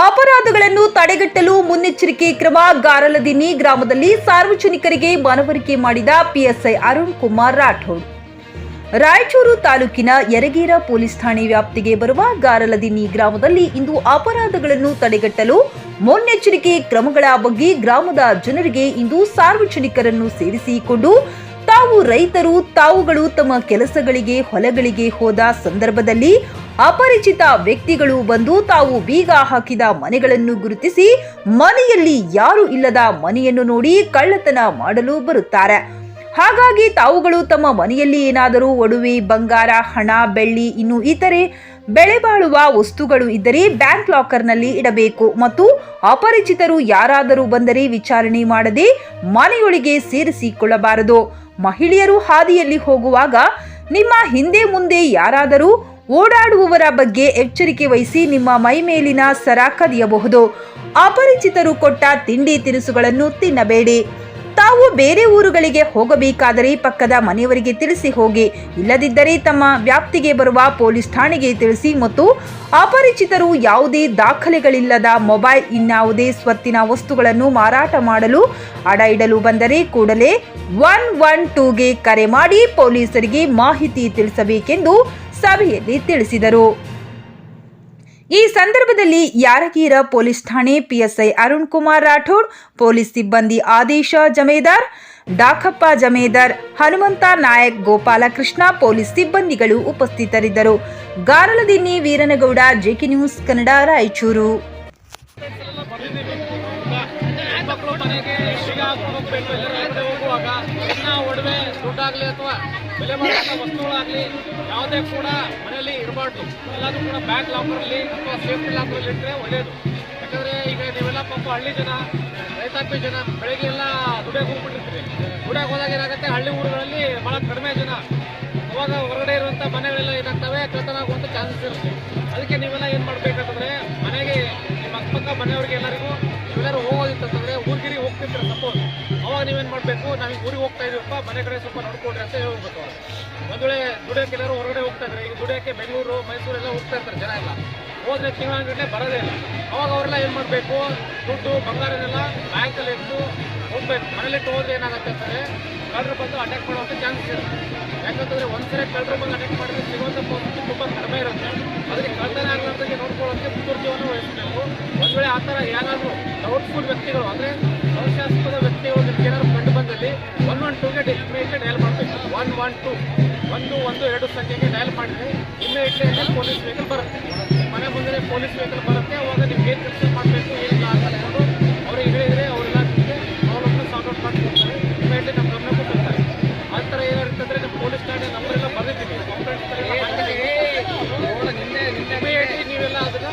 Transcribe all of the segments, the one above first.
ಅಪರಾಧಗಳನ್ನು ತಡೆಗಟ್ಟಲು ಮುನ್ನೆಚ್ಚರಿಕೆ ಕ್ರಮ ಗಾರಲದಿನಿ ಗ್ರಾಮದಲ್ಲಿ ಸಾರ್ವಜನಿಕರಿಗೆ ಮನವರಿಕೆ ಮಾಡಿದ ಪಿಎಸ್ಐ ಅರುಣ್ ಕುಮಾರ್ ರಾಠೋಡ್. ರಾಯಚೂರು ತಾಲೂಕಿನ ಯರಗೇರ ಪೊಲೀಸ್ ಠಾಣೆ ವ್ಯಾಪ್ತಿಗೆ ಬರುವ ಗಾರಲದಿನಿ ಗ್ರಾಮದಲ್ಲಿ ಇಂದು ಅಪರಾಧಗಳನ್ನು ತಡೆಗಟ್ಟಲು ಮುನ್ನೆಚ್ಚರಿಕೆ ಕ್ರಮಗಳ ಬಗ್ಗೆ ಗ್ರಾಮದ ಜನರಿಗೆ ಇಂದು ಸಾರ್ವಜನಿಕರನ್ನು ಸೇರಿಸಿಕೊಂಡು ತಾವು ರೈತರು ತಾವುಗಳು ತಮ್ಮ ಕೆಲಸಗಳಿಗೆ ಹೊಲಗಳಿಗೆ ಹೋದ ಸಂದರ್ಭದಲ್ಲಿ ಅಪರಿಚಿತ ವ್ಯಕ್ತಿಗಳು ಬಂದು ತಾವು ಬೀಗ ಹಾಕಿದ ಮನೆಗಳನ್ನು ಗುರುತಿಸಿ ಮನೆಯಲ್ಲಿ ಯಾರು ಇಲ್ಲದ ಮನೆಯನ್ನು ನೋಡಿ ಕಳ್ಳತನ ಮಾಡಲು ಬರುತ್ತಾರೆ. ಹಾಗಾಗಿ ತಾವುಗಳು ತಮ್ಮ ಮನೆಯಲ್ಲಿ ಏನಾದರೂ ಒಡವೆ, ಬಂಗಾರ, ಹಣ, ಬೆಳ್ಳಿ, ಇನ್ನು ಇತರೆ ಬೆಳೆ ಬಾಳುವ ವಸ್ತುಗಳು ಇದ್ದರೆ ಬ್ಯಾಂಕ್ ಲಾಕರ್ನಲ್ಲಿ ಇಡಬೇಕು ಮತ್ತು ಅಪರಿಚಿತರು ಯಾರಾದರೂ ಬಂದರೆ ವಿಚಾರಣೆ ಮಾಡದೆ ಮನೆಯೊಳಗೆ ಸೇರಿಸಿಕೊಳ್ಳಬಾರದು. ಮಹಿಳೆಯರು ಹಾದಿಯಲ್ಲಿ ಹೋಗುವಾಗ ನಿಮ್ಮ ಹಿಂದೆ ಮುಂದೆ ಯಾರಾದರೂ ಓಡಾಡುವವರ ಬಗ್ಗೆ ಎಚ್ಚರಿಕೆ ವಹಿಸಿ ನಿಮ್ಮ ಮೈ ಮೇಲಿನ ಸರ ಕದಿಯಬಹುದು. ಅಪರಿಚಿತರು ಕೊಟ್ಟ ತಿಂಡಿ ತಿನಿಸುಗಳನ್ನು ತಿನ್ನಬೇಡಿ. ತಾವು ಬೇರೆ ಊರುಗಳಿಗೆ ಹೋಗಬೇಕಾದರೆ ಪಕ್ಕದ ಮನೆಯವರಿಗೆ ತಿಳಿಸಿ ಹೋಗಿ. ಇಲ್ಲದಿದ್ದರೆ ತಮ್ಮ ವ್ಯಾಪ್ತಿಗೆ ಬರುವ ಪೊಲೀಸ್ ಠಾಣೆಗೆ ತಿಳಿಸಿ ಮತ್ತು ಅಪರಿಚಿತರು ಯಾವುದೇ ದಾಖಲೆಗಳಿಲ್ಲದ ಮೊಬೈಲ್ ಇನ್ಯಾವುದೇ ಸ್ವತ್ತಿನ ವಸ್ತುಗಳನ್ನು ಮಾರಾಟ ಮಾಡಲು ಅಡ ಇಡಲು ಬಂದರೆ ಕೂಡಲೇ ಒನ್ ಒನ್ ಟೂಗೆ ಕರೆ ಮಾಡಿ ಪೊಲೀಸರಿಗೆ ಮಾಹಿತಿ ತಿಳಿಸಬೇಕೆಂದು ಸಭೆಯಲ್ಲಿ ತಿಳಿಸಿದರು. ಈ ಸಂದರ್ಭದಲ್ಲಿ ಯಾರಗೀರ ಪೊಲೀಸ್ ಠಾಣೆ ಪಿಎಸ್ಐ ಅರುಣ್ ಕುಮಾರ್ ರಾಠೋಡ್, ಪೊಲೀಸ್ ಸಿಬ್ಬಂದಿ ಆದೇಶ ಜಮೇದಾರ್, ಡಾಕಪ್ಪ ಜಮೇದಾರ್, ಹನುಮಂತ ನಾಯಕ್, ಗೋಪಾಲಕೃಷ್ಣ ಪೊಲೀಸ್ ಸಿಬ್ಬಂದಿಗಳು ಉಪಸ್ಥಿತರಿದ್ದರು. Garaladinni Veeranagouda, JK news Kannada, Raichur. ಹೋಗುವಾಗ ಚಿನ್ನ ಒಡವೆ ದುಡ್ಡಾಗಲಿ ಅಥವಾ ಬೆಲೆ ಬಾಳುವಂಥ ವಸ್ತುಗಳಾಗಲಿ, ಯಾವುದೇ ಕೂಡ ಮನೆಯಲ್ಲಿ ಇರಬಾರ್ದು. ಎಲ್ಲಾದರೂ ಕೂಡ ಬ್ಯಾಂಕ್ ಲಾಕರಲ್ಲಿ ಅಥವಾ ಸೇಫ್ಟಿ ಲಾಕರಲ್ಲಿ ಇಟ್ಟರೆ ಒಳ್ಳೆಯದು ಯಾಕಂದರೆ ಈಗ ನೀವೆಲ್ಲ ಪಾಪ ಹಳ್ಳಿ ಜನ, ರೈತಾಪಿ ಜನ ಬೆಳಗ್ಗೆ ಎಲ್ಲ ದುಡ್ಡೆ ಹೋಗ್ಬಿಟ್ಟಿರ್ತೀವಿ ದುಡಿಯೋಕೆ ಹೋದಾಗ ಏನಾಗುತ್ತೆ? ಹಳ್ಳಿ ಊರುಗಳಲ್ಲಿ ಭಾಳ ಕಡಿಮೆ ಜನ. ಅವಾಗ ಹೊರಗಡೆ ಇರುವಂಥ ಮನೆಗಳೆಲ್ಲ ಏನಾಗ್ತವೆ? ಕಳ್ತನ ಆಗುವಂಥ ಚಾನ್ಸಸ್ ಇರುತ್ತೆ. ಅದಕ್ಕೆ ನೀವೆಲ್ಲ ಏನು ಮಾಡಬೇಕಂತಂದರೆ ಮನೆಗೆ ನಿಮ್ಮ ಅಕ್ಕಪಕ್ಕ ಮನೆಯವ್ರಿಗೆ ಎಲ್ಲರಿಗೂ ಅವಾಗ ನೀವೇನು ಮಾಡಬೇಕು? ನಾವು ಊರಿಗೆ ಹೋಗ್ತಾ ಇದೀವಪ್ಪ. ಮನೆ ಕಡೆ ಸ್ವಲ್ಪ ನೋಡ್ಕೊಡ್ರಿ ಅಂತ ಹೇಳ್ಬೇಕು ಒಂದು ವೇಳೆ ದುಡಿಯೋಕೆ ಎಲ್ಲರೂ ಹೊರಗಡೆ ಹೋಗ್ತಾ ಇದ್ರೆ, ಈಗ ದುಡಿಯೋಕ್ಕೆ ಬೆಂಗಳೂರು ಮೈಸೂರೆಲ್ಲ ಹೋಗ್ತಾ ಇರ್ತಾರೆ ಜನ ಎಲ್ಲ. ಹೋದ್ರೆ ತಿಂಗಳಂಗಟ್ಟಲೆ ಬರೋದೇ ಇಲ್ಲ. ಅವಾಗ ಅವರೆಲ್ಲ ಏನು ಮಾಡಬೇಕು? ದುಡ್ಡು, ಬಂಗಾರನೆಲ್ಲ ಬ್ಯಾಂಕಲ್ಲಿ ಇಟ್ಟು ಹೋಗ್ಬೇಕು. ಮನೇಲಿಟ್ಟು ಹೋದ್ರೆ ಏನಾಗುತ್ತೆ ಅಂತಂದರೆ ಕಳ್ಳರು ಬಂದು ಅಟ್ಯಾಕ್ ಮಾಡುವಂಥ ಚಾನ್ಸ್ ಇರುತ್ತೆ. ಯಾಕಂತಂದ್ರೆ ಒಂದ್ಸರಿ ಕಳ್ಳರು ಬಂದು ಅಟ್ಯಾಕ್ ಮಾಡಿದ್ರೆ ಸಿಗುವಂಥ ಪರಿಸ್ಥಿತಿ ತುಂಬ ಕಡಿಮೆ ಇರುತ್ತೆ. ಅದಕ್ಕೆ ಕಳ್ತನ ಆಗಲಾರ್ದಂಗೆ ನೋಡ್ಕೊಳ್ಳೋಕ್ಕೆ ಮುತುರ್ಜವನ್ನು ವಹಿಸಬೇಕು. ಒಂದು ವೇಳೆ ಆ ಥರ ಏನಾದರೂ ಡೌಟ್ಫುಲ್ ವ್ಯಕ್ತಿಗಳು ಅಂದರೆ ಸಂಶಯಾಸ್ಪದ ವ್ಯಕ್ತಿ ನಿಮ್ಗೆ ಏನಾದ್ರು ಕಂಡು ಬಂದಲ್ಲಿ ಒನ್ ಒನ್ ಟೂಗೆ ಇಮಿಡಿಯೇಟ್ಲಿ ಡಯಲ್ ಮಾಡಬೇಕು. ಒನ್ ಒನ್ ಟು ಒಂದು ಒಂದು ಎರಡು ಸಂಖ್ಯೆಗೆ ಡಯಲ್ ಮಾಡಿದ್ರೆ ಇಮಿಡಿಯೇಟ್ಲಿ ಪೊಲೀಸ್ ವೆಹಿಕಲ್ ಬರುತ್ತೆ. ಮನೆ ಮುಂದೆ ಪೊಲೀಸ್ ವೆಹಿಕಲ್ ಬರುತ್ತೆ. ಅವಾಗ ನಿಮ್ಗೆ ಏನು ಕೆಲಸ ಮಾಡಬೇಕು ಏನಿಲ್ಲ ಅಂತ ಹೇಳ್ಕೊಂಡು ಅವ್ರು ಹೇಳಿದರೆ ಅವರೆಲ್ಲ ನಿಮಗೆ ಪ್ರಾಬ್ಲಮ್ನ ಸಾಲ್ವ್ ಔಟ್ ಮಾಡ್ಕೊಡ್ತಾರೆ. ಇಮಿಡಿಯೇಟ್ಲಿ ನಮ್ಮ ಗಮನಕ್ಕೂ ಬರ್ತಾರೆ ಆ ಥರ ಏನಾಗುತ್ತೆ ಅಂದರೆ ನಿಮ್ಮ ಪೊಲೀಸ್ ಠಾಣೆ ನಂಬರ್ ಎಲ್ಲ ಬರೀತೀವಿ ಇಮಿಡಿಯೇಟ್ಲಿ ನೀವೆಲ್ಲ ಅದನ್ನು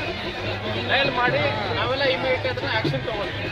ಡಯಲ್ ಮಾಡಿ ನಾವೆಲ್ಲ ಇಮಿಡಿಯೇಟ್ಲಿ ಅದನ್ನು ಆ್ಯಕ್ಷನ್ ತೊಗೊಳ್ತೀವಿ.